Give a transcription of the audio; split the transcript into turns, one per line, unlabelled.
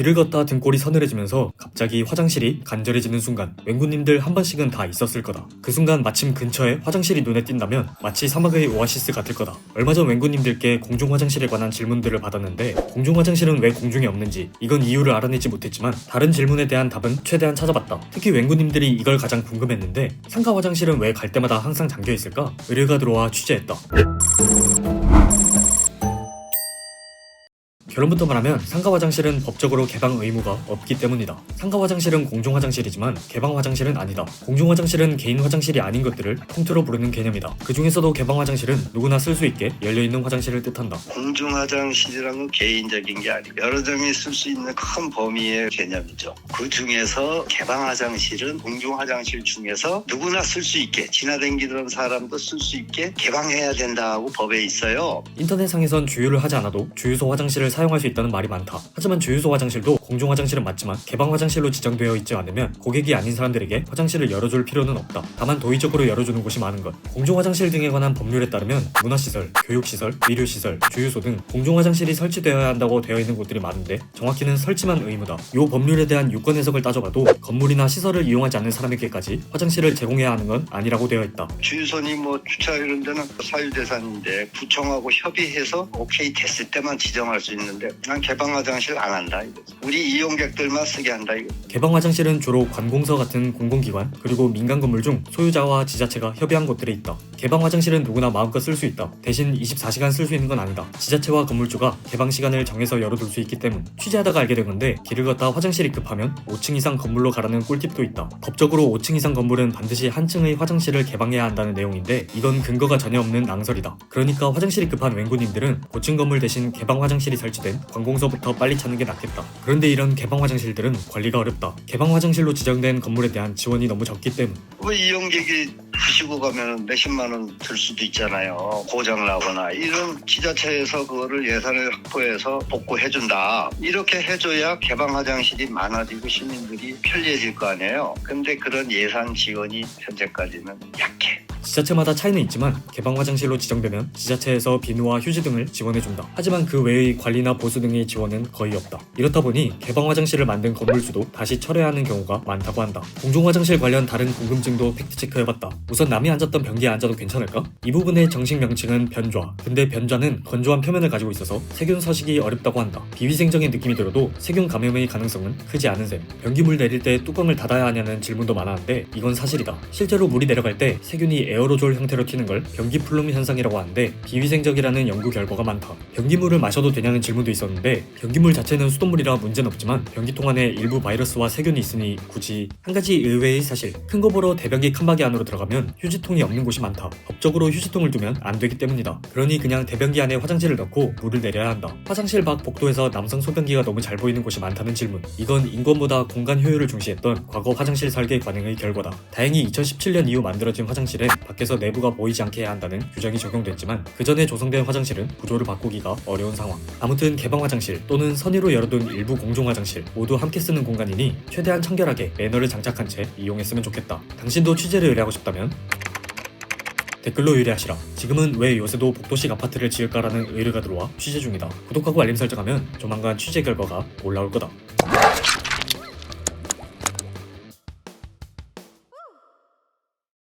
길을 걷다 등골이 서늘해지면서 갑자기 화장실이 간절해지는 순간 맹구님들 한 번씩은 다 있었을 거다. 그 순간 마침 근처에 화장실이 눈에 띈다면 마치 사막의 오아시스 같을 거다. 얼마 전 맹구님들께 공중 화장실에 관한 질문들을 받았는데 공중 화장실은 왜 공중에 없는지 이건 이유를 알아내지 못했지만 다른 질문에 대한 답은 최대한 찾아봤다. 특히 맹구님들이 이걸 가장 궁금했는데 상가 화장실은 왜 갈 때마다 항상 잠겨 있을까? 의뢰가 들어와 취재했다. 결론부터 말하면 상가 화장실은 법적으로 개방 의무가 없기 때문이다. 상가 화장실은 공중 화장실이지만 개방 화장실은 아니다. 공중 화장실은 개인 화장실이 아닌 것들을 통틀어 부르는 개념이다. 그 중에서도 개방 화장실은 누구나 쓸 수 있게 열려 있는 화장실을 뜻한다.
공중 화장실이라는 건 개인적인 게 아니고 여러 점이 쓸 수 있는 큰 범위의 개념이죠. 그 중에서 개방 화장실은 공중 화장실 중에서 누구나 쓸 수 있게 지나다니던 사람도 쓸 수 있게 개방해야 된다고 법에 있어요.
인터넷상에선 주유를 하지 않아도 주유소 화장실을 사 용할 수 있다는 말이 많다. 하지만 주유소 화장실도 공중 화장실은 맞지만 개방 화장실로 지정되어 있지 않으면 고객이 아닌 사람들에게 화장실을 열어줄 필요는 없다. 다만 도의적으로 열어주는 곳이 많은 것. 공중 화장실 등에 관한 법률에 따르면 문화시설, 교육시설, 의료시설, 주유소 등 공중 화장실이 설치되어야 한다고 되어 있는 곳들이 많은데 정확히는 설치만 의무다. 요 법률에 대한 유권 해석을 따져봐도 건물이나 시설을 이용하지 않는 사람에게까지 화장실을 제공해야 하는 건 아니라고 되어 있다.
주유소니 뭐 주차 이런 데는 사유재산인데 구청하고 협의해서 오케이 됐을 때만 지정할 수 있는 데 난 개방 화장실 안 한다 이거. 우리 이용객들만 쓰게 한다 이거.
개방 화장실은 주로 관공서 같은 공공기관 그리고 민간 건물 중 소유자와 지자체가 협의한 곳들에 있다. 개방 화장실은 누구나 마음껏 쓸 수 있다. 대신 24시간 쓸 수 있는 건 아니다. 지자체와 건물주가 개방 시간을 정해서 열어둘 수 있기 때문. 취재하다가 알게 된 건데 길을 걷다 화장실이 급하면 5층 이상 건물로 가라는 꿀팁도 있다. 법적으로 5층 이상 건물은 반드시 한 층의 화장실을 개방해야 한다는 내용인데 이건 근거가 전혀 없는 낭설이다. 그러니까 화장실이 급한 맹구님들은 고층 건물 대신 개방 화장실이 설치 된 관공서부터 빨리 찾는 게 낫겠다. 그런데 이런 개방 화장실들은 관리가 어렵다. 개방 화장실로 지정된 건물에 대한 지원이 너무 적기 때문.
뭐 이용객이 드시고 가면 몇십만 원 들 수도 있잖아요. 고장 나거나 이런 지자체에서 그거를 예산을 확보해서 복구해 준다. 이렇게 해줘야 개방 화장실이 많아지고 시민들이 편리해질 거 아니에요. 근데 그런 예산 지원이 현재까지는 약해.
지자체마다 차이는 있지만 개방 화장실로 지정되면 지자체에서 비누와 휴지 등을 지원해준다. 하지만 그 외의 관리나 보수 등의 지원은 거의 없다. 이렇다 보니 개방 화장실을 만든 건물주도 다시 철회해야 하는 경우가 많다고 한다. 공중 화장실 관련 다른 궁금증도 팩트 체크해봤다. 우선 남이 앉았던 변기에 앉아도 괜찮을까? 이 부분의 정식 명칭은 변좌. 근데 변좌는 건조한 표면을 가지고 있어서 세균 서식이 어렵다고 한다. 비위생적인 느낌이 들어도 세균 감염의 가능성은 크지 않은 셈. 변기물 내릴 때 뚜껑을 닫아야 하냐는 질문도 많았는데 이건 사실이다. 실제로 물이 내려갈 때 세균이 에어로졸 형태로 튀는 걸 변기 플룸 현상이라고 하는데 비위생적이라는 연구 결과가 많다. 변기물을 마셔도 되냐는 질문도 있었는데 변기물 자체는 수돗물이라 문제는 없지만 변기통 안에 일부 바이러스와 세균이 있으니 굳이 한 가지 의외의 사실 큰 거 보러 대변기 칸막이 안으로 들어가면 휴지통이 없는 곳이 많다. 법적으로 휴지통을 두면 안 되기 때문이다. 그러니 그냥 대변기 안에 화장실을 넣고 물을 내려야 한다. 화장실 밖 복도에서 남성 소변기가 너무 잘 보이는 곳이 많다는 질문. 이건 인건보다 공간 효율을 중시했던 과거 화장실 설계 관행의 결과다. 다행히 2017년 이후 만들어진 화장실엔 밖에서 내부가 보이지 않게 해야 한다는 규정이 적용됐지만 그 전에 조성된 화장실은 구조를 바꾸기가 어려운 상황. 아무튼 개방 화장실 또는 선의로 열어둔 일부 공중 화장실 모두 함께 쓰는 공간이니 최대한 청결하게 매너를 장착한 채 이용했으면 좋겠다. 당신도 취재를 의뢰하고 싶다면 댓글로 의뢰하시라. 지금은 왜 요새도 복도식 아파트를 지을까라는 의뢰가 들어와 취재 중이다. 구독하고 알림 설정하면 조만간 취재 결과가 올라올 거다.